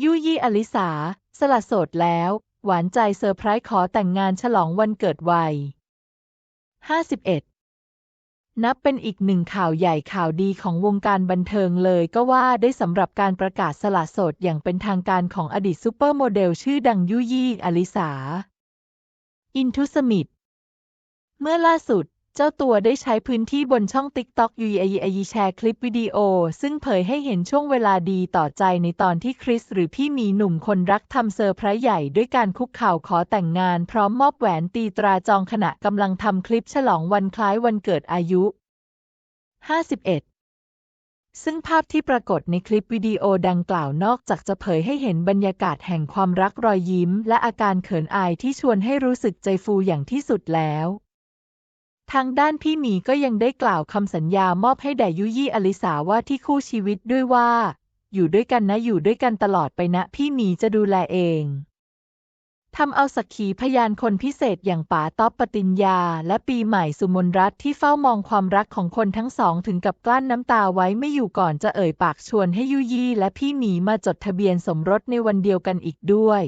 ยุยี่อลิสา สละโสดแล้ว หวานใจเซอร์ไพรส์ขอแต่งงานฉลองวันเกิดวัย 51 นับเป็นอีกหนึ่งข่าวใหญ่ข่าวดีของวงการบันเทิงเลยก็ว่าได้สำหรับการประกาศสละโสดอย่างเป็นทางการของอดีตซูเปอร์โมเดลชื่อดังยุยี่อลิสา อินทุสมิธเมื่อล่าสุด เจ้าตัวได้ใช้พื้นที่บนช่อง TikTok ยูยอแชร์คลิปวิดีโอ ซึ่งเผยให้เห็นช่วงเวลาดีต่อใจในตอนที่คริสหรือพี่มีหนุ่มคนรักทำเซอร์ไพรส์ใหญ่ด้วยการคุกเข่าขอแต่งงานพร้อมมอบแหวนตีตราจองขณะกำลังทำคลิปฉลองวันคล้ายวันเกิดอายุ 51ซึ่งภาพที่ปรากฏในคลิปวิดีโอดังกล่าวนอกจากจะเผยให้เห็นบรรยากาศแห่งความรักรอยยิ้ม และอาการเขินอายที่ชวนให้รู้สึกใจฟูอย่างที่สุดแล้ว ทางด้านพี่หมีก็ยังได้กล่าวคำสัญญามอบให้แด่ยุยี่อลิสาว่าที่คู่ชีวิตด้วยว่า อยู่ด้วยกันนะอยู่ด้วยกันตลอดไปนะ พี่หมีจะดูแลเองทำเอาสักขีพยานคนพิเศษอย่างป๋าต๊อบปติญญา และปีใหม่สุมนรัตน์ที่เฝ้ามองความรักของคนทั้งสองถึงกับกลั้นน้ำตาไว้ไม่อยู่ก่อนจะเอ่ยปากชวนให้ยุยี่และพี่หมีมาจดทะเบียนสมรสในวันเดียวกันอีกด้วย